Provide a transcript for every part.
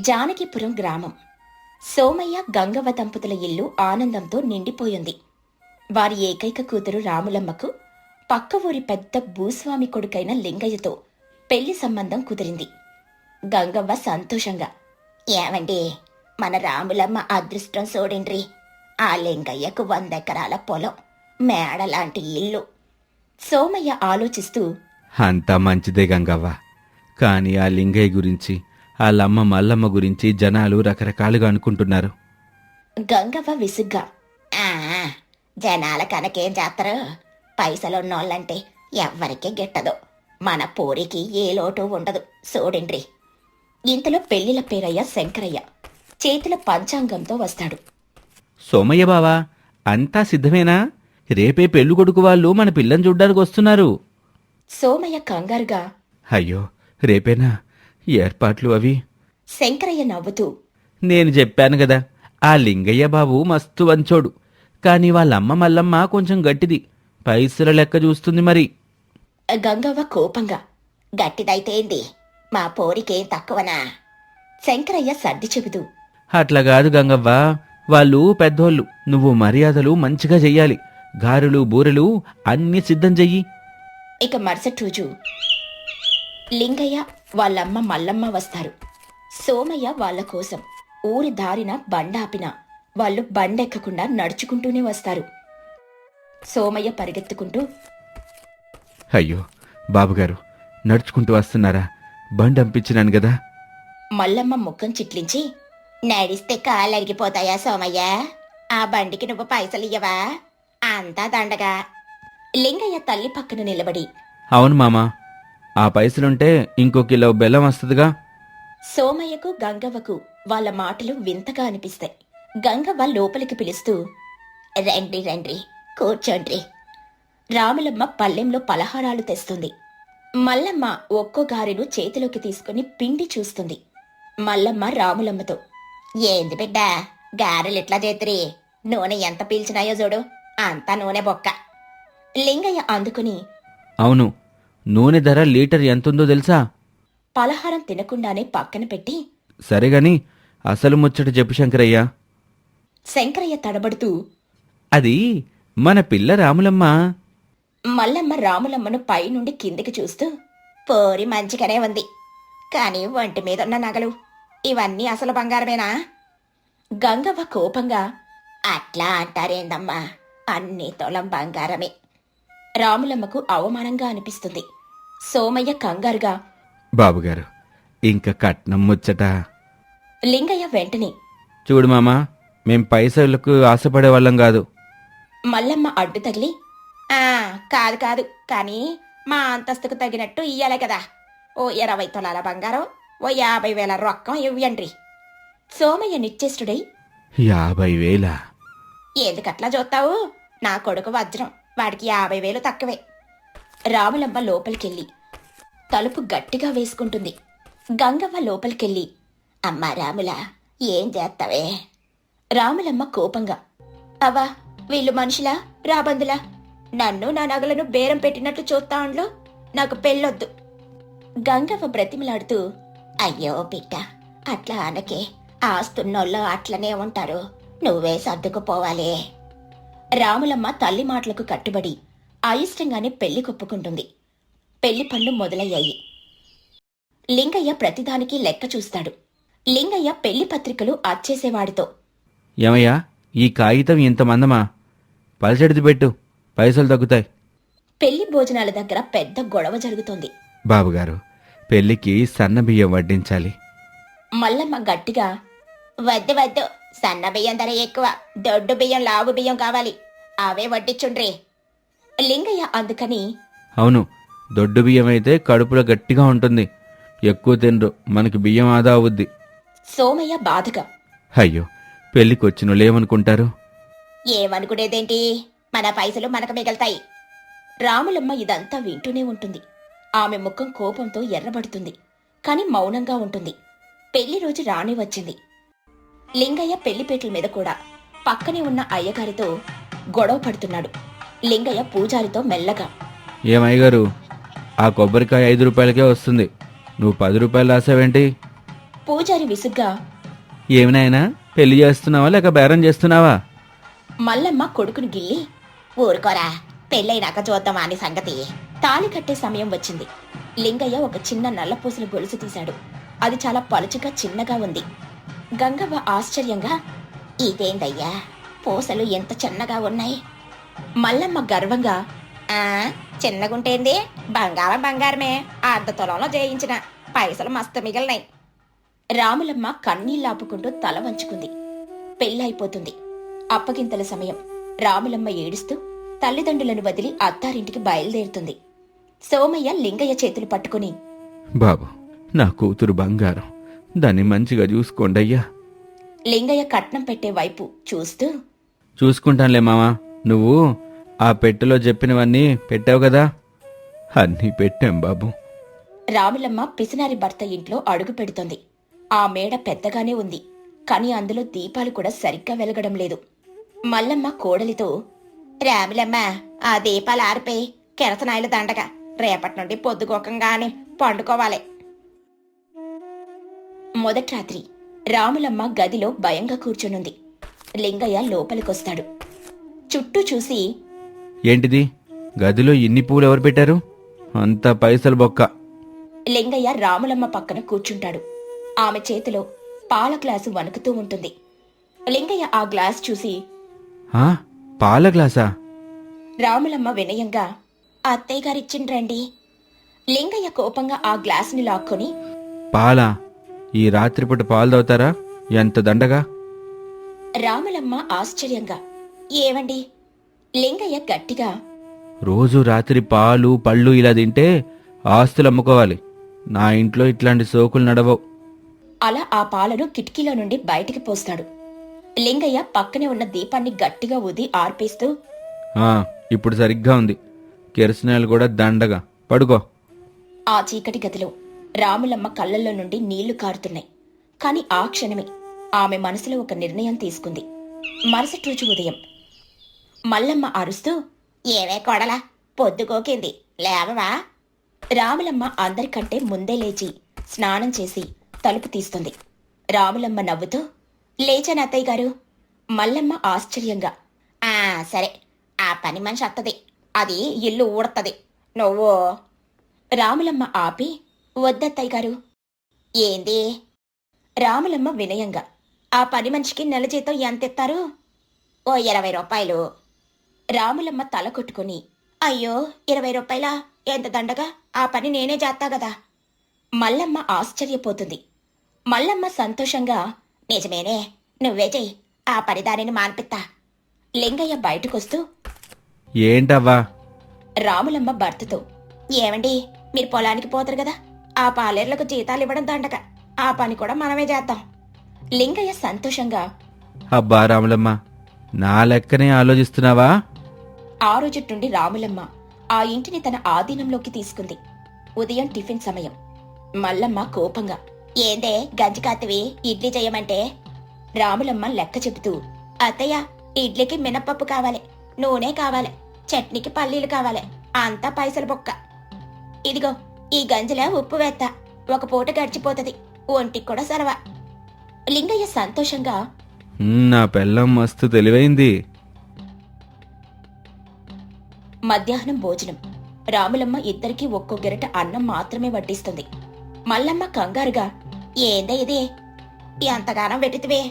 జానకిపురం గ్రామం. సోమయ్య గంగవ్వ దంపతుల ఇల్లు ఆనందంతో నిండిపోయింది. వారి ఏకైక కూతురు రాములమ్మకు పక్క ఊరి పెద్ద భూస్వామి కొడుకైన లింగయ్యతో పెళ్ళి సంబంధం కుదిరింది. గంగవ్వ సంతోషంగా ఏమండి మన రాములమ్మ అదృష్టం చూడండి ఆ లింగయ్యకు వందెకరాల పొలం మేడ లాంటి ఇల్లు. సోమయ్య ఆలోచిస్తూ అంతా మంచిదే గంగవ్వ. కానీ ఆ లింగయ్య గురించి వాళ్ళమ్మ మల్లమ్మ గురించి జనాలు రకరకాలుగా అనుకుంటున్నారు. గంగవ్వ విసుగ్గా. ఆ జనాల కనకేం చేస్తారు పైసలున్నోళ్ళంటే ఎవ్వరికీ గిట్టదు. మన పోరికి ఏ లోటు ఉండదు. చూడిండ్రి ఇంతలో పెళ్ళిల పేరయ్య శంకరయ్య చేతుల పంచాంగంతో వస్తాడు. సోమయ్య బావా అంతా సిద్ధమేనా? రేపే పెళ్ళి కొడుకు వాళ్ళు మన పిల్లని చూడ్డానికి వస్తున్నారు. సోమయ్య కంగారుగా అయ్యో రేపేనా? ఏర్పాట్లు అవి. శంకరయ్య నవ్వుతూ నేను చెప్పాను కదా ఆ లింగయ్య బాబు మస్తు వంచోడు. కానీ వాళ్ళమ్మ మల్లమ్మ కొంచెం గట్టిది. పైసల లెక్క చూస్తుంది మరి. గంగవ్వ కోపంగా గట్టిదైతే ఏంది? మా పోరికేం తక్కువనా? శంకరయ్య సర్ది చెబుతూ అట్లా కాదు గంగవ్వ. వాళ్ళు పెద్దోళ్ళు నువ్వు మర్యాదలు మంచిగా చెయ్యాలి. గారెలు బూరెలు అన్నీ సిద్ధం చెయ్యి. ఇక మరుసటి రోజు లింగయ్య వాళ్ళమ్మ మల్లమ్మ వస్తారు. సోమయ్య వాళ్ళ కోసం ఊరి దారిన బండాపిన వాళ్ళు బండెక్కకుండా నడుచుకుంటూనే వస్తారు. సోమయ్య పరిగెత్తుకుంటూ అయ్యో బాబుగారు నడుచుకుంటూ వస్తున్నారా? బండి అంపించినాను కదా. మల్లమ్మ ముఖం చిట్లించి నడిస్తే కాళ్ళు అరిగిపోతాయా సోమయ్య? ఆ బండికి నువ్వు పైసలు ఇయ్యవా? అంతా దండగా. లింగయ్య తల్లి పక్కన నిలబడి అవును మామా ఆ పైసలుంటే ఇంకో కిలో బెల్లం వస్తుందిగా. సోమయ్యకు గంగవ్వకు వాళ్ళ మాటలు వింతగా అనిపిస్తాయి. గంగవ్వ లోపలికి పిలుస్తూ రండి రండి కూర్చోండి. రాములమ్మ పల్లెంలో పలహారాలు తెస్తుంది. మల్లమ్మ ఒక్కో గారెను చేతిలోకి తీసుకుని పిండి చూస్తుంది. మల్లమ్మ రాములమ్మతో ఏంది బిడ్డ గారెలు ఎట్లా చేతిరి? నూనె ఎంత పీల్చినాయో చూడు అంతా నూనె బొక్క. లింగయ్య అందుకుని అవును నూనె ధర లీటర్ ఎంతుందో తెలుసా? పలహారం తినకుండానే పక్కన పెట్టి సరేగాని అసలు ముచ్చట చెప్పు శంకరయ్య. శంకరయ్య తడబడుతూ అది మన పిల్ల రాములమ్మ. మల్లమ్మ రాములమ్మను పైనుండి కిందికి చూస్తూ పోరి మంచిగానే ఉంది. కానీ ఒంటి మీద ఉన్న నగలు ఇవన్నీ అసలు బంగారమేనా? గంగవ్వ కోపంగా అట్లా అంటారేందమ్మా అన్ని తొలం బంగారమే. రాములమ్మకు అవమానంగా అనిపిస్తుంది. సోమయ్య కంగారుగా బాబుగారు ఇంక కట్నం ముచ్చట. లింగయ్య వెంటనే చూడు మామా మేం పైసలకు ఆశపడే వాళ్ళం కాదు. మల్లమ్మ అడ్డు తగిలి ఆ కాదు కాదు కానీ మా అంతస్తుకు తగినట్టు ఇయ్యాలే కదా. ఓ ఇరవై తులాల బంగారం ఓ యాభై వేల రొక్కం ఇవ్వండి సోమయ్య నిశ్చేష్టుడై యాభై వేల? ఎందుకట్లా చూస్తావు? నా కొడుకు వజ్రం. వాడికి యాభై వేలు తక్కువే. రాములమ్మ లోపలికెళ్ళి తలుపు గట్టిగా వేసుకుంటుంది. గంగవ్వ లోపలికెళ్ళి అమ్మా రాముల ఏం చేస్తావే? రాములమ్మ కోపంగా అవ్వా వీళ్ళు మనుషులా? రాబందులా? నన్ను నా నగలను బేరం పెట్టినట్లు చూస్తా ఉండ్లో నాకు పెళ్ళొద్దు. గంగవ్వ బ్రతిమలాడుతూ అయ్యో బిడ్డ అట్లా అనకే ఆస్తున్నోళ్ళు అట్లనే ఉంటారు. నువ్వే సర్దుకుపోవాలి. రాములమ్మ తల్లి మాటలకు కట్టుబడి అయిష్టంగానే పెళ్ళి కొప్పుకుంటుంది. పెళ్ళి పనులు మొదలయ్యాయి. లింగయ్య ప్రతిదానికి లెక్క చూస్తాడు. లింగయ్య పెళ్ళి పత్రికలు అచ్చేసేవాడితో. ఏమయ్యా ఈ కాగితం ఇంతమందమా పలచడిది పెట్టు పైసలు తగ్గుతాయి. పెళ్ళి భోజనాల దగ్గర పెద్ద గొడవ జరుగుతోంది. బాబుగారు పెళ్ళికి సన్న బియ్యం వడ్డించాలి. మల్లమ్మ గట్టిగా వద్దు వద్దు. సన్న బియ్యం ధర ఎక్కువ. దొడ్డు బియ్యం లావు బియ్యం కావాలి. అవే వడ్డిచ్చుండ్రి. లింగయ్య అందుకని అవును దొడ్డు బియ్యం అయితే కడుపులో గట్టిగా ఉంటుంది. ఎక్కువ తినరు మనకి బియ్యం ఆదా అవుద్ది. సోమయ్య బాధగా. అయ్యో పెళ్ళికి వచ్చిన ఏమనుకుంటారు? ఏమనుకునేదేంటి? మన పైసలు మనకు మిగులుతాయి. రాములమ్మ ఇదంతా వింటూనే ఉంటుంది. ఆమె ముఖం కోపంతో ఎర్రబడుతుంది. కాని మౌనంగా ఉంటుంది. పెళ్ళి రోజు రాణి వచ్చింది. లింగయ్య పెళ్ళిపేటల మీద కూడా పక్కనే ఉన్న అయ్యగారితో గొడవ పడుతున్నాడు. లింగయ్య పూజారితో మెల్లగా ఏమయ్యగారు ఆ కొబ్బరికాయ ఐదు రూపాయలకే వస్తుంది. నువ్వు పది రూపాయలు రాసావేంటి? పూజారి విసుగ్గా ఏమి నాయనా? పెళ్ళి చేస్తున్నావా లేక బేరం చేస్తున్నావా? మల్లమ్మ కొడుకుని గిల్లి ఊరుకోరా పెళ్ళైనాక చూద్దామా అని సంగతి? తాళి కట్టే సమయం వచ్చింది. లింగయ్య ఒక చిన్న నల్లపూసల గొలుసు తీశాడు. అది చాలా పలుచగా చిన్నగా ఉంది. గంగవ్వ ఆశ్చర్యంగా ఇదేందయ్యా పూసలు ఎంత చిన్నగా ఉన్నాయి. మల్లమ్మ గర్వంగా ఆ చిన్నగుంటేంది? బంగారం బంగారమే అర్ధ తులంలో జయించిన పైసలు మస్తు మిగిలినాయి. రాములమ్మ కన్నీళ్ళాపుకుంటూ తల వంచుకుంది. పెళ్ళైపోతుంది. అప్పగింతల సమయం. రాములమ్మ ఏడుస్తూ తల్లిదండ్రులను వదిలి అత్తారింటికి బయలుదేరుతుంది. సోమయ్య లింగయ్య చేతులు పట్టుకుని బాబు నా కూతురు బంగారం. దాన్ని మంచిగా చూసుకోండి అయ్యా లింగయ్య కట్నం పెట్టే వైపు చూస్తూ చూసుకుంటానులే మావా నువ్వు ఆ పెట్టెలో చెప్పినవన్నీ పెట్టావు కదా? అన్నీ పెట్టాం బాబు. రాములమ్మ పిసినారి భర్త ఇంట్లో అడుగు పెడుతోంది. ఆ మేడ పెద్దగానే ఉంది కాని అందులో దీపాలు కూడా సరిగ్గా వెలగడం లేదు. మల్లమ్మ కోడలితో రాములమ్మ ఆ దీపాలు ఆరిపే కెరసనాయలు దండగా. రేపటి నుండి పొద్దుకోకంగానే పండుకోవాలి. మొదటి రాత్రి రాములమ్మ గదిలో భయంగా కూర్చునుంది. లింగయ్య లోపలికొస్తాడు. చుట్టూ చూసి ఏంటిది? గదిలో ఇన్ని పూలు ఎవరు పెట్టారు? అంత పైసలు బొక్క. లింగయ్య రాములమ్మ పక్కన కూర్చుంటాడు. ఆమె చేతిలో పాల గ్లాసు వణుకుతూ ఉంటుంది. లింగయ్య ఆ గ్లాస్ చూసి ఆ, పాల గ్లాసా? రాములమ్మ వినయంగా అత్తయ్య గారిచ్చిండ్రండి లింగయ్య కోపంగా ఆ గ్లాసుని లాక్కొని పాలా? ఈ రాత్రిపూట పాలు తాగుతారా ఎంత దండగా? రాములమ్మ ఆశ్చర్యంగా ఏవండి? లింగయ్య గట్టిగా రోజు రాత్రి పాలు పళ్ళు ఇలా తింటే ఆస్తులు అమ్ముకోవాలి. నా ఇంట్లో ఇట్లాంటి సోకులు నడవవు. అలా ఆ పాలను కిటికీలో నుండి బయటికి పోస్తాడు. లింగయ్య పక్కనే ఉన్న దీపాన్ని గట్టిగా ఊది ఆర్పేస్తూ ఆ, ఇప్పుడు సరిగ్గా ఉంది. కిరసనాయలు కూడా దండగా. పడుకో. ఆ చీకటి గదిలో రాములమ్మ కళ్ళల్లో నుండి నీళ్ళు కారుతున్నాయి. కాని ఆ క్షణమే ఆమె మనసులో ఒక నిర్ణయం తీసుకుంది. మరుసటి రోజు ఉదయం. మల్లమ్మ అరుస్తూ ఏవే కొడలా పొద్దుకోకింది లేవవా? రాములమ్మ అందరికంటే ముందే లేచి స్నానం చేసి తలుపు తీస్తుంది. రాములమ్మ నవ్వుతూ లేచాను అత్తయ్య గారు. మల్లమ్మ ఆశ్చర్యంగా ఆ సరే ఆ పని మనిషి అత్తది. అది ఇల్లు ఊడతది. నువ్వు రాములమ్మ ఆపి వద్దత్తయ్య గారు. ఏంది? రాములమ్మ వినయంగా. ఆ పని మనిషికి నెల జీతం ఎంతెత్తారు? ఓ ఇరవై రూపాయలు. రాములమ్మ తల కొట్టుకుని అయ్యో ఇరవై రూపాయలా? ఎంత దండగా? ఆ పని నేనే చేస్తా గదా. మల్లమ్మ ఆశ్చర్యపోతుంది. మల్లమ్మ సంతోషంగా నిజమేనే నువ్వే చెయ్యి ఆ పని దానిని మాన్పిత్తా. లింగయ్య బయటకొస్తూ ఏంటవ్వా? రాములమ్మ భర్తతో ఏమండి మీరు పొలానికి పోతారు కదా ఆ పాలేర్లకు జీతాలు ఇవ్వడం దండక. ఆ పని కూడా మనమే చేద్దాం. లింగయ్య సంతోషంగా అబ్బా రాములమ్మ నా లెక్కనే ఆలోచిస్తున్నావా? ఆ రోజు నుండి రాములమ్మ ఆ ఇంటిని తన ఆధీనంలోకి తీసుకుంది. ఉదయం టిఫిన్ సమయం. మల్లమ్మ కోపంగా ఏందే గంజి కాతివి ఇడ్లీ చేయమంటే? రాములమ్మ లెక్క చెబుతూ అత్తయ్య ఇడ్లీకి మినపప్పు కావాలి నూనె కావాలి చట్నీకి పల్లీలు కావాలి అంతా పైసలు బొక్క. ఇదిగో ఈ గంజిలో ఉప్పు వేత్తా. ఒక పూట గడిచిపోతది. ఒంటికి కూడా సరవా. లింగయ్య సంతోషంగా నా పెళ్ళం మస్తు తెలివైంది. మధ్యాహ్నం భోజనం. రాములమ్మ ఇద్దరికి ఒక్కో గెరట అన్నం మాత్రమే వడ్డిస్తుంది. మల్లమ్మ కంగారుగా ఏందే ఇదే? ఎంతగానో వెటితివే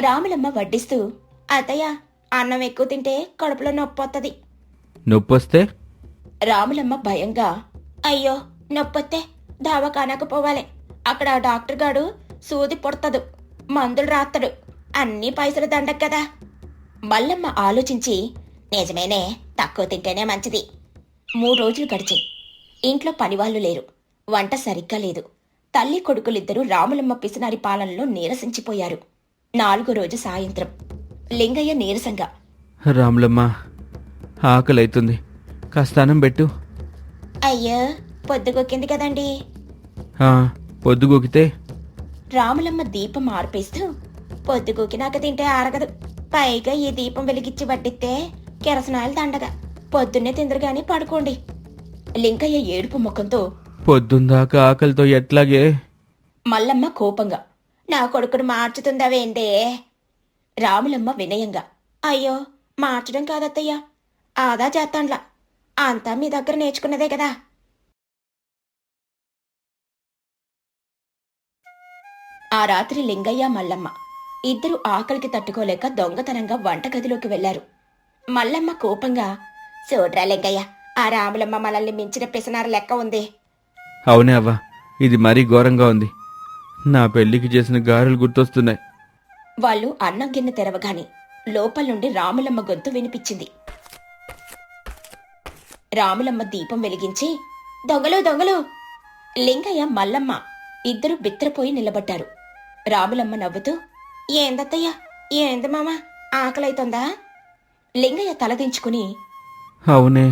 రాములమ్మ వడ్డిస్తూ అత్తయ్య అన్నం ఎక్కువ తింటే కడుపులో నొప్పొత్తది. నొప్పొస్తే? రాములమ్మ భయంగా అయ్యో నొప్పొత్తే దవాఖానాకు పోవాలి. అక్కడ ఆ డాక్టర్ గాడు సూది పుడతదు మందులు రాస్తాడు అన్ని పైసలు దండక్ కదా. మల్లమ్మ ఆలోచించి నిజమేనే తక్కువ తింటేనే మంచిది. మూడు రోజులు గడిచాయి. ఇంట్లో పనివాళ్ళు లేరు వంట సరిగ్గా లేదు. తల్లి కొడుకులిద్దరూ రాములమ్మ పిసినారి పాలనలో నీరసించిపోయారు. నాలుగో రోజు సాయంత్రం. లింగయ్య నీరసంగా రాములమ్మ ఆకలైతుంది. కాస్త అన్నం పెట్టు. అయ్యో పొద్దుగొక్కింది కదండీ. ఆ, పొద్దుగూకితే రాములమ్మ దీపం ఆర్పేస్తూ పొద్దుగూకినాక తింటే ఆరగదు. పైగా ఈ దీపం వెలిగిచ్చి వడ్డిస్తే కెరసనాయలు దండగా. పొద్దున్నే తిందరుగాని పడుకోండి. లింకయ్య ఏడుపు ముఖంతో పొద్దుందాకా ఆకలితో ఎట్లాగే? మల్లమ్మ కోపంగా నా కొడుకును మార్చుతుందవేంటే రాములమ్మ వినయంగా అయ్యో మార్చడం కాదత్తయ్య. ఆదా చేస్తాండ్లా. అంతా మీ దగ్గర నేర్చుకున్నదే కదా. ఆ రాత్రి లింగయ్య మల్లమ్మ ఇద్దరు ఆకలికి తట్టుకోలేక దొంగతనంగా వంటగదిలోకి వెళ్ళారు మల్లమ్మ కోపంగా చూడ్రా లింగయ్య ఆ రాములమ్మ మనల్ని మించిన పిసనార లెక్క ఉంది. అవునే అవ్వ ఇది మరీ ఘోరంగా ఉంది. నా పెళ్ళికి చేసిన గారెలు గుర్తొస్తున్నాయి. వాళ్ళు అన్నం గిన్నె తెరవగానే లోపల నుండి రాములమ్మ గొంతు వినిపించింది. రాములమ్మ దీపం వెలిగించి దొంగలు దొంగలు! లింగయ్య మల్లమ్మ ఇద్దరు బిత్తరపోయి నిలబడ్డారు. రాములమ్మ నవ్వుతూ ఏందత్తయ్య ఏంది మామ ఆకలైతోందా? లింగయ్య తలదించుకుని అవునే.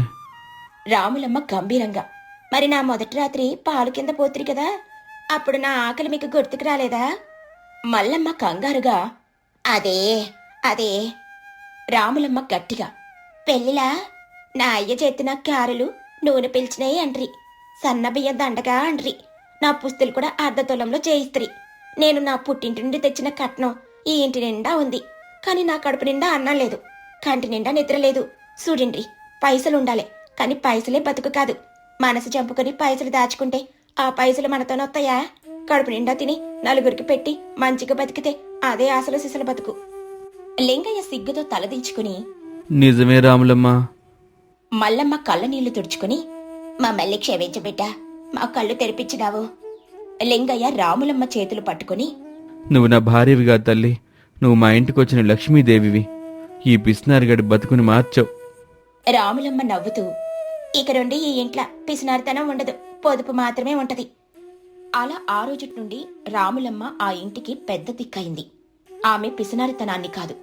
రాములమ్మ గంభీరంగా మరి నా మొదటి రాత్రి పాలు కింద పోతిరి కదా అప్పుడు నా ఆకలి మీకు గుర్తుకు రాలేదా? మల్లమ్మ కంగారుగా అదే అదే. రాములమ్మ గట్టిగా పెళ్ళిలా నా అయ్య చేతిన కారులు నూనె పిలిచినాయి అండ్రి సన్నబియ్య దండగా అండ్రి. నా పుస్తులు కూడా అర్ధతొలంలో చేయిస్త్రి. నేను నా పుట్టింటి నుండి తెచ్చిన కట్నం ఈ ఇంటి నిండా ఉంది. కానీ నా కడుపు నిండా అన్నం లేదు. కంటి నిండా నిద్ర లేదు. చూడిండ్రి పైసలుండాలి. కానీ పైసలే బతుకు కాదు. మనసు చంపుకొని పైసలు దాచుకుంటే ఆ పైసలు మనతోనొస్తాయా కడుపు నిండా తిని నలుగురికి పెట్టి మంచిగా బతికితే అదే ఆశలు సిసలు బతుకు. లింగయ్య సిగ్గుతో తలదించుకుని నిజమే రాములమ్మ. మల్లమ్మ కళ్ళ నీళ్ళు తుడుచుకుని మమ్మల్ని క్షమించు బిడ్డ మా కళ్ళు తెరిపించినావు. లింగయ్య రాములమ్మ చేతులు పట్టుకుని నువ్వు నా భార్యవిగా తల్లి నువ్వు మా ఇంటికి వచ్చిన లక్ష్మీదేవివి. ఈ పిస్నారిగడి బతుకుని మార్చావు. రాములమ్మ నవ్వుతూ ఇక నుండి ఈ ఇంట్ల పిసినారితనం ఉండదు పొదుపు మాత్రమే ఉంటది. అలా ఆ రోజు నుండి రాములమ్మ ఆ ఇంటికి పెద్ద దిక్కయింది. ఆమె పిసినారితనాన్ని కాదు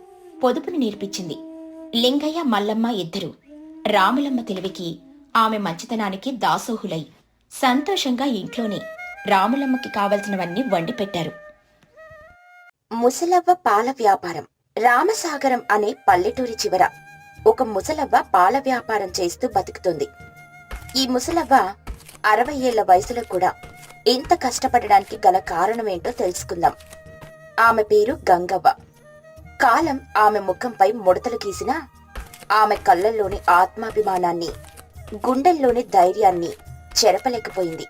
పొదుపుని నేర్పించింది. లింగయ్య మల్లమ్మ ఇద్దరు రాములమ్మ తెలివికి ఆమె మంచితనానికి దాసోహులై సంతోషంగా ఇంట్లోనే రాములమ్మకి కావలసినవన్నీ వండి పెట్టారు. ముసలవ్వ పాల వ్యాపారం రామసాగరం అనే పల్లెటూరి చివర ఒక ముసలవ్వ పాల వ్యాపారం చేస్తూ బతుకుతుంది. ఈ ముసలవ్వ అరవై ఏళ్ళ వయసులో కూడా ఇంత కష్టపడడానికి గల కారణమేంటో తెలుసుకుందాం. ఆమె పేరు గంగవ్వ. కాలం ఆమె ముఖంపై ముడతలు గీసినా ఆమె కళ్ళల్లోని ఆత్మాభిమానాన్ని గుండెల్లోని ధైర్యాన్ని చెరపలేకపోయింది.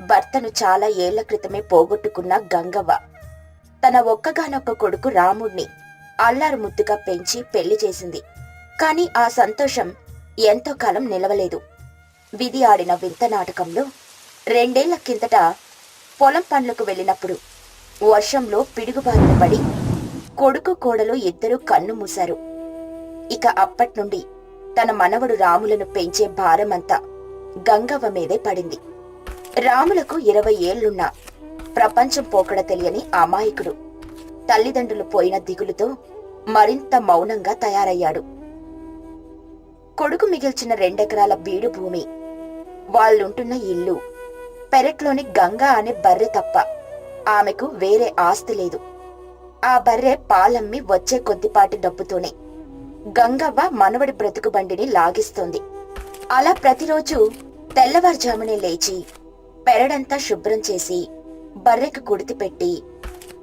భర్తను చాలా ఏళ్ళ క్రితమే పోగొట్టుకున్న గంగవ్వ. తన ఒక్కగానొక్క కొడుకు రాముణ్ణి అల్లారు ముద్దుగా పెంచి పెళ్ళి చేసింది. కాని ఆ సంతోషం ఎంతో కాలం నిలవలేదు. విధి ఆడిన వింత నాటకంలో రెండేళ్ళ కిందట పొలం పనులకు వెళ్ళినప్పుడు వర్షంలో పిడుగుబారిన పడి కొడుకు కోడలు ఇద్దరూ కన్ను మూశారు. ఇక అప్పట్నుండి తన మనవడు రాములను పెంచే భారమంతా గంగవ్వ మీదే పడింది. రాములకు ఇరవై ఏళ్ళున్నా ప్రపంచం పోకడ తెలియని అమాయకుడు తల్లిదండ్రులు పోయిన దిగులుతో మరింత మౌనంగా తయారయ్యాడు. కొడుకు మిగిల్చిన రెండెకరాల బీడు భూమి వాళ్ళుంటున్న ఇల్లు పెరట్లోని గంగా అనే బర్రె తప్ప ఆమెకు వేరే ఆస్తి లేదు. ఆ బర్రె పాలమ్మి వచ్చే కొద్దిపాటి డబ్బుతోనే గంగవ్వ మనవడి బ్రతుకు బండిని లాగిస్తోంది. అలా ప్రతిరోజు తెల్లవారుజామునే లేచి పెరడంతా శుభ్రం చేసి బర్రెకు కుడితి పెట్టి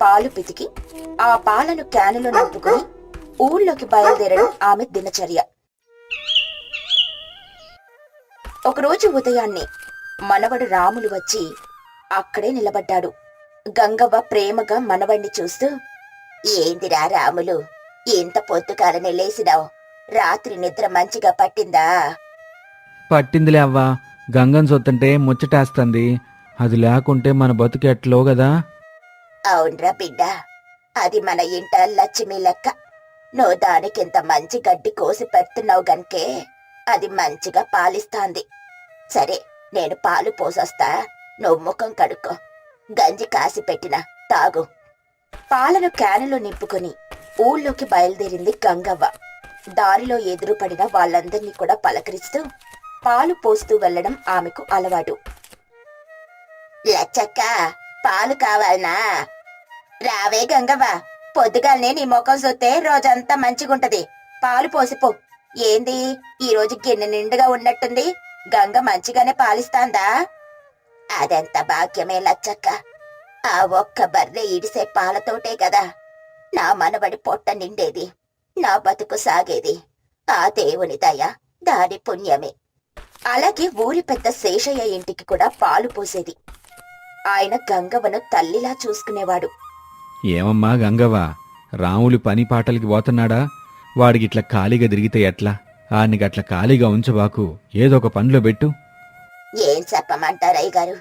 పాలు పితికి ఆ పాలను క్యానులో నింపుకుని ఊళ్ళోకి బయలుదేరడం ఆమె దినచర్య. ఒకరోజు ఉదయాన్నే మనవడు రాములు వచ్చి అక్కడే నిలబడ్డాడు. గంగవ్వ ప్రేమగా మనవణ్ణి చూస్తూ ఏందిరా రాములు ఎంత పొద్దుకాలనే లేసినావు రాత్రి నిద్ర మంచిగా పట్టిందా? పట్టిందిలే అవ్వా. గంగన్ సొత్తంటే ముచ్చటేస్తుంది. అది లేకుంటే మన బతుకు ఎట్లో కదా అవునరా బిడ్డ. అది మన ఇంట లక్ష్మి లెక్క. నువ్వు దానికింత మంచి గడ్డి కోసి పెడుతున్నావు గన్కే అది మంచిగా పాలిస్తాంది. సరే నేను పాలు పోసొస్తా. నువ్వు ముఖం కడుక్కో. గంజి కాసి పెట్టిన. తాగు. పాలను క్యానులో నింపుకొని ఊళ్ళోకి బయలుదేరింది గంగవ్వ. దారిలో ఎదురుపడిన వాళ్ళందరినీ కూడా పలకరిస్తూ పాలు పోస్తూ వెళ్ళడం ఆమెకు అలవాటు. లచ్చక్క పాలు కావాలనా? రావే గంగవ్వ పొద్దుగాలనే నీ ముఖం సొత్తే రోజంతా మంచిగుంటది. పాలు పోసిపో ఏంది? ఈ గిన్నె నిండుగా ఉన్నట్టుంది. గంగ మంచిగానే పాలిస్తాందా? అదెంత భాగ్యమే లచ్చక్క. ఆ ఒక్క బర్రె ఇడిసే పాలతోటే కదా నా మనవడి పొట్ట నిండేది నా బతుకు సాగేది. ఆ దేవుని దయ దాని పుణ్యమే. అలాగే ఊరి పెద్ద శేషయ్య ఇంటికి కూడా పాలు పోసేది. ఆయన గంగవ్వను తల్లిలా చూసుకునేవాడు. ఏమమ్మా గంగవ్వ రాములు పని పాటలకి పోతున్నాడా? వాడికిట్లా ఖాళీగా తిరిగితే ఎట్లా? గట్ల ఖాళీగా ఉంచబాకు. ఏదో ఒక పనిలో పెట్టు. ఏం చెప్పమంటారయ్య గారు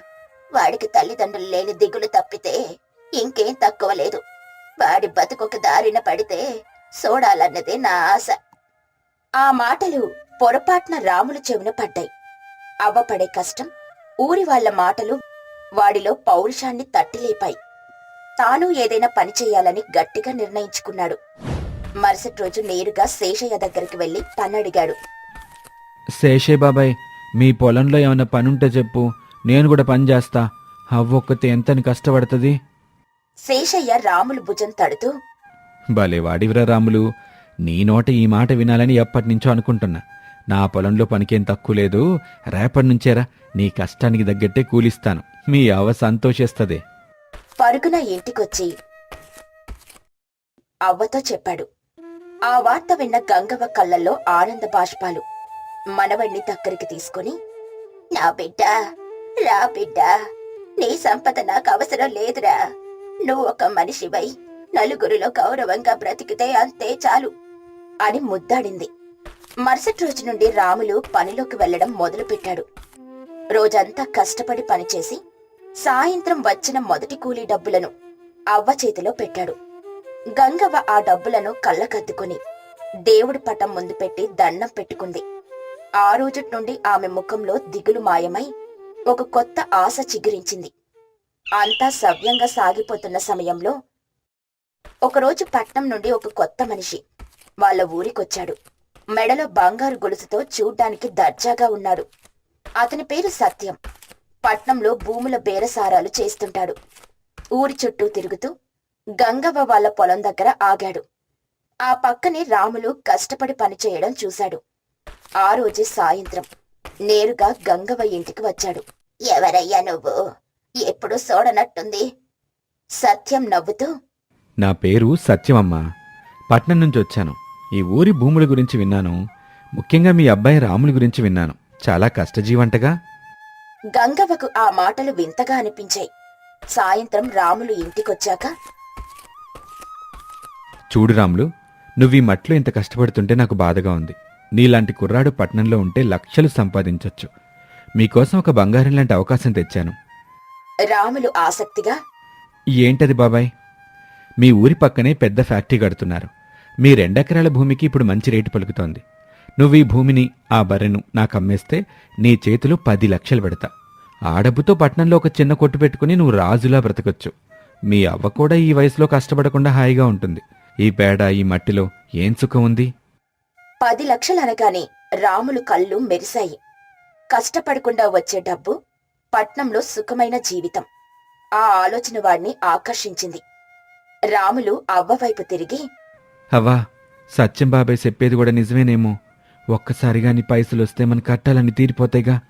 వాడికి తల్లిదండ్రులు లేని దిగులు తప్పితే ఇంకేం తక్కువ లేదు. వాడి బతుకొక దారిన పడితే చూడాలన్నదే నా ఆశ. ఆ మాటలు పొరపాటున రాములు చెవిన పడ్డాయి. అవ్వపడే కష్టం ఊరి వాళ్ళ మాటలు వాడిలో పౌరుషాన్ని తట్టిలేపాయి. తాను ఏదైనా పని చేయాలని గట్టిగా నిర్ణయించుకున్నాడు. మరుసటి రోజు నేరుగా శేషయ్య దగ్గరికి వెళ్ళి పన్నడిగాడు శేషయ్య బాబాయ్ మీ పొలంలో ఏమైనా పనుంటే చెప్పు నేను కూడా పని చేస్తా. అవ్వొక్కతే ఎంతని కష్టపడుతుంది? శేషయ్య రాములు భుజం తడుతూ భలే వాడివిరా రాములు. నీ నోట ఈ మాట వినాలని ఎప్పటినుంచో అనుకుంటున్నా. నా పొలంలో పనికేం తక్కువ లేదు. రేపటి నుంచేరా నీ కష్టానికి తగ్గట్టే కూలిస్తాను. మీ అవ్వ సంతోషిస్తదే. పరుగున ఇంటికొచ్చి అవ్వతో చెప్పాడు. ఆ వార్త విన్న గంగవ్వ కళ్ళల్లో ఆనంద బాష్పాలు. మనవణ్ణి దగ్గరికి తీసుకుని నా బిడ్డ రా బిడ్డ. నీ సంపద నాకు అవసరం లేదురా. నువ్వు ఒక మనిషివై నలుగురిలో గౌరవంగా బ్రతికితే అంతే చాలు అని ముద్దాడింది. మరుసటి రోజు నుండి రాములు పనిలోకి వెళ్ళడం మొదలుపెట్టాడు. రోజంతా కష్టపడి పనిచేసి సాయంత్రం వచ్చిన మొదటి కూలీ డబ్బులను అవ్వ చేతిలో పెట్టాడు. గంగవ్వ ఆ డబ్బులను కళ్ళకద్దుకుని దేవుడి పటం ముందు పెట్టి దండం పెట్టుకుంది. ఆ రోజు నుండి ఆమె ముఖంలో దిగులు మాయమై ఒక కొత్త ఆశ చిగురించింది. అంతా సవ్యంగా సాగిపోతున్న సమయంలో ఒకరోజు పట్నం నుండి ఒక కొత్త మనిషి వాళ్ళ ఊరికొచ్చాడు. మెడలో బంగారు గొలుసుతో చూడ్డానికి దర్జాగా ఉన్నాడు అతని పేరు సత్యం. పట్నంలో భూముల బేరసారాలు చేస్తుంటాడు. ఊరి చుట్టూ తిరుగుతూ గంగవ్వ వాళ్ళ పొలం దగ్గర ఆగాడు. ఆ పక్కనే రాములు కష్టపడి పనిచేయడం చూశాడు. ఆ రోజే సాయంత్రం. నేరుగా గంగవ్వ ఇంటికి వచ్చాడు. ఎవరయ్యా నువ్వు? ఎప్పుడు చూడనట్టుంది సత్యం నవ్వుతూ. నా పేరు సత్యమమ్మ. పట్నం నుంచి వచ్చాను. ఈ ఊరి భూముల గురించి విన్నాను. ముఖ్యంగా మీ అబ్బాయి రాముల గురించి విన్నాను. చాలా కష్టజీవంటగా. గంగవ్వకు ఆ మాటలు వింతగా అనిపించాయి. సాయంత్రం రాములు ఇంటికొచ్చాక చూడు రాములు నువ్వు ఈ మట్లో ఇంత కష్టపడుతుంటే నాకు బాధగా ఉంది. నీలాంటి కుర్రాడు పట్నంలో ఉంటే లక్షలు సంపాదించొచ్చు. మీకోసం ఒక బంగారం లాంటి అవకాశం తెచ్చాను. రాములు ఆసక్తిగా? ఏంటది బాబాయ్? మీ ఊరి పక్కనే పెద్ద ఫ్యాక్టరీ కడుతున్నారు. మీ రెండెకరాల భూమికి ఇప్పుడు మంచి రేటు పలుకుతోంది. నువ్వు ఈ భూమిని ఆ బర్రెను నాకు అమ్మేస్తే నీ చేతిలో పది లక్షలు పెడతా. ఆ డబ్బుతో పట్నంలో ఒక చిన్న కొట్టు పెట్టుకుని నువ్వు రాజులా బ్రతకొచ్చు. మీ అవ్వ కూడా ఈ వయసులో కష్టపడకుండా హాయిగా ఉంటుంది. ఈ పేడ ఈ మట్టిలో ఏం సుఖం ఉంది? పది లక్షలనగానే రాములు కళ్ళు మెరిశాయి. కష్టపడకుండా వచ్చే డబ్బు పట్నంలో సుఖమైన జీవితం. ఆ ఆలోచన వాడిని ఆకర్షించింది. రాములు అవ్వ వైపు తిరిగి అవ్వా సత్యం బాబాయ్ చెప్పేది కూడా నిజమేనేమో. ఒక్కసారిగా నీ పైసలు వస్తే మన కట్టాలని తీరిపోతాయిగా.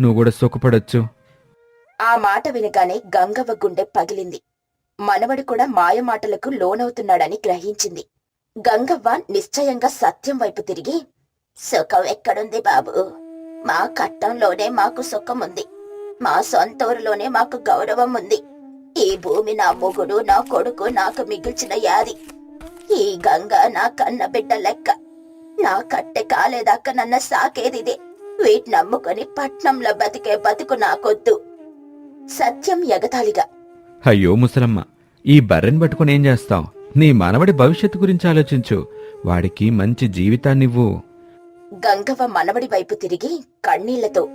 నువ్వు కూడా సుఖపడొచ్చు. ఆ మాట వినగానే గంగవ్వ గుండె పగిలింది. మనవడు కూడా మాయమాటలకు లోనవుతున్నాడని గ్రహించింది. గంగవ్వ నిశ్చయంగా సత్యం వైపు తిరిగి సుఖం ఎక్కడుంది బాబు? మా కట్టంలోనే మాకు సుఖం మా సొంతూరులోనే మాకు గౌరవం ఉంది. ఈ భూమి నా మొగుడు నా కొడుకు నాకు మిగిల్చిన యాది. ఈ గంగ నా కన్న బిడ్డ లెక్క. నా కట్టె కాలేదాకా నన్న సాకేదిదే. వీటిని నమ్ముకొని పట్నంలో బతికే బతుకు నాకొద్దు. సత్యం ఎగతాళిగా. అయ్యో ముసలమ్మ ఈ బర్రెని పట్టుకుని ఏం చేస్తావు? నీ మనవడి భవిష్యత్తు గురించి ఆలోచించు. వాడికి మంచి జీవితాన్నివ్వు. గంగవ్వ మనవడి వైపు తిరిగి కన్నీళ్ళతో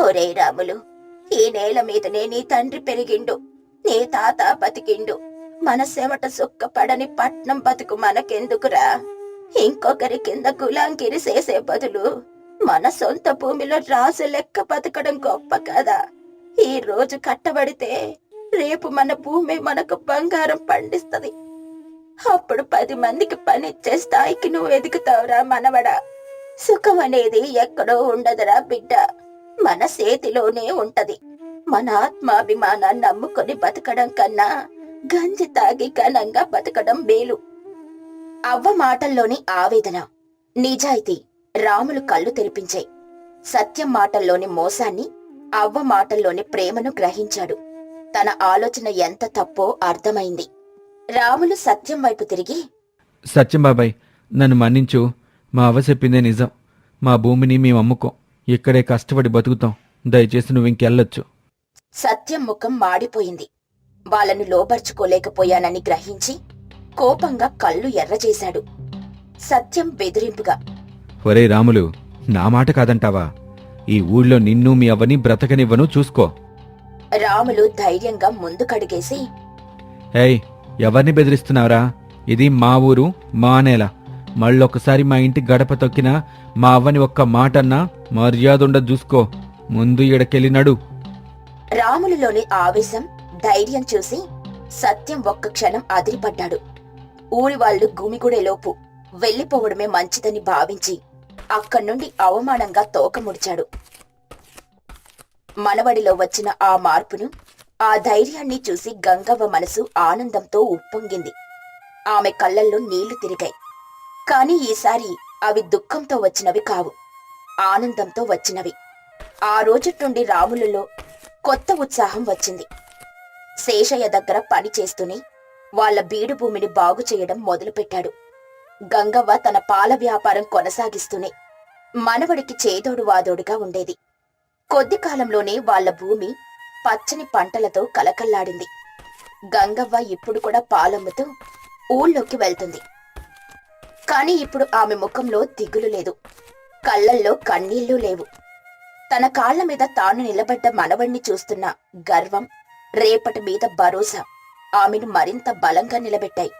ఒరే రాములు ఈ నేల మీదనే నీ తండ్రి పెరిగిండు నీ తాత బతికిండు. మన సెమట సుఖపడని పట్నం బతుకు మనకెందుకురా? ఇంకొకరి కింద గులాంగిరి చేసే బదులు మన సొంత భూమిలో రాజు లెక్క బతకడం గొప్ప కదా. ఈ రోజు కట్టబడితే రేపు మన భూమి మనకు బంగారం పండిస్తుంది. అప్పుడు పది మందికి పనిచ్చే స్థాయికి నువ్వు ఎదుగుతావురా మనవడా. సుఖం అనేది ఎక్కడో ఉండదురా బిడ్డ. మన చేతిలోనే ఉంటది. మన ఆత్మాభిమానాన్ని నమ్ముకొని బతకడం కన్నా గంజి తాగి ఘనంగా బతకడం మేలు. అవ్వ మాటల్లోని ఆవేదన నిజాయితీ రాములు కళ్ళు తెరిపించాయి. సత్యం మాటల్లోని మోసాన్ని అవ్వ మాటల్లోని ప్రేమను గ్రహించాడు. తన ఆలోచన ఎంత తప్పో అర్థమైంది. రాములు సత్యం వైపు తిరిగి సత్యం బాబాయ్ నన్ను మన్నించు. మా అవ్వ చెప్పిందే నిజం. మా భూమిని మేము అమ్ముకోం. ఇక్కడే కష్టపడి బతుకుతాం. దయచేసి నువ్వు ఇంకెళ్ళొచ్చు. సత్యం ముఖం మాడిపోయింది. వాళ్ళను లోబర్చుకోలేకపోయానని గ్రహించి కోపంగా కళ్ళు ఎర్రచేశాడు. సత్యం బెదిరింపుగా ఒరే రాములు నా మాట కాదంటావా? ఈ ఊళ్ళో నిన్ను మీ అవ్వని బ్రతకనివ్వను చూసుకో. రాములు ధైర్యంగా ముందుకడిగేసి ఏయ్ ఎవరిని బెదిరిస్తున్నావురా? ఇది మా ఊరు మా నేల. మళ్ళొకసారి మా ఇంటి గడప తొక్కినా మా అవ్వని ఒక్క మాటన్నా మర్యాదుండ చూసుకో. ముందు ఈడకెళ్ళినాడు. రాములలోని రాములులోని ఆవేశం ధైర్యం చూసి సత్యం ఒక్క క్షణం అదిరిపడ్డాడు. ఊరి వాళ్ళు గుమిగుడేలోపు వెళ్ళిపోవడమే మంచిదని భావించి అక్కడి నుండి అవమానంగా తోక ముడిచాడు. మనవడిలో వచ్చిన ఆ మార్పును ఆ ధైర్యాన్ని చూసి గంగవ్వ మనసు ఆనందంతో ఉప్పొంగింది. ఆమె కళ్ళల్లో నీళ్ళు తిరిగాయి. కాని ఈసారి అవి దుఃఖంతో వచ్చినవి కావు ఆనందంతో వచ్చినవి. ఆ రోజు నుండి రాములలో కొత్త ఉత్సాహం వచ్చింది. శేషయ్య దగ్గర పని చేస్తూనే వాళ్ళ బీడు భూమిని బాగు చేయడం మొదలుపెట్టాడు. గంగవ్వ తన పాల వ్యాపారం కొనసాగిస్తూనే మనవడికి చేదోడు వాదోడుగా ఉండేది. కొద్ది కాలంలోనే వాళ్ళ భూమి పచ్చని పంటలతో కలకల్లాడింది. గంగవ్వ ఇప్పుడు కూడా పాలమ్ముతూ ఊళ్ళోకి వెళ్తుంది. కాని ఇప్పుడు ఆమె ముఖంలో దిగులు లేదు. కళ్ళల్లో కన్నీళ్ళు లేవు. తన కాళ్ళ మీద తాను నిలబడ్డ మనవణ్ణి చూస్తున్న గర్వం రేపటి మీద భరోసా ఆమెను మరింత బలంగా నిలబెట్టాయి.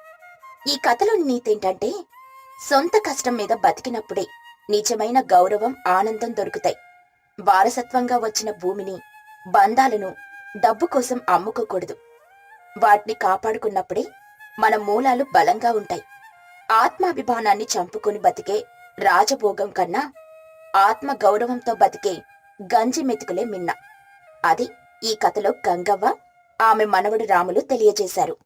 ఈ కథలోని నీతేంటంటే సొంత కష్టం మీద బతికినప్పుడే నిజమైన గౌరవం ఆనందం దొరుకుతాయి. వారసత్వంగా వచ్చిన భూమిని బంధాలను డబ్బు కోసం అమ్ముకోకూడదు. వాటిని కాపాడుకున్నప్పుడే మన మూలాలు బలంగా ఉంటాయి. ఆత్మాభిమానాన్ని చంపుకుని బతికే రాజభోగం కన్నా ఆత్మ గౌరవంతో బతికే గంజి మెతుకులే మిన్న. అది ఈ కథలో గంగవ్వ ఆమె మనవడు రాములు తెలియజేశారు.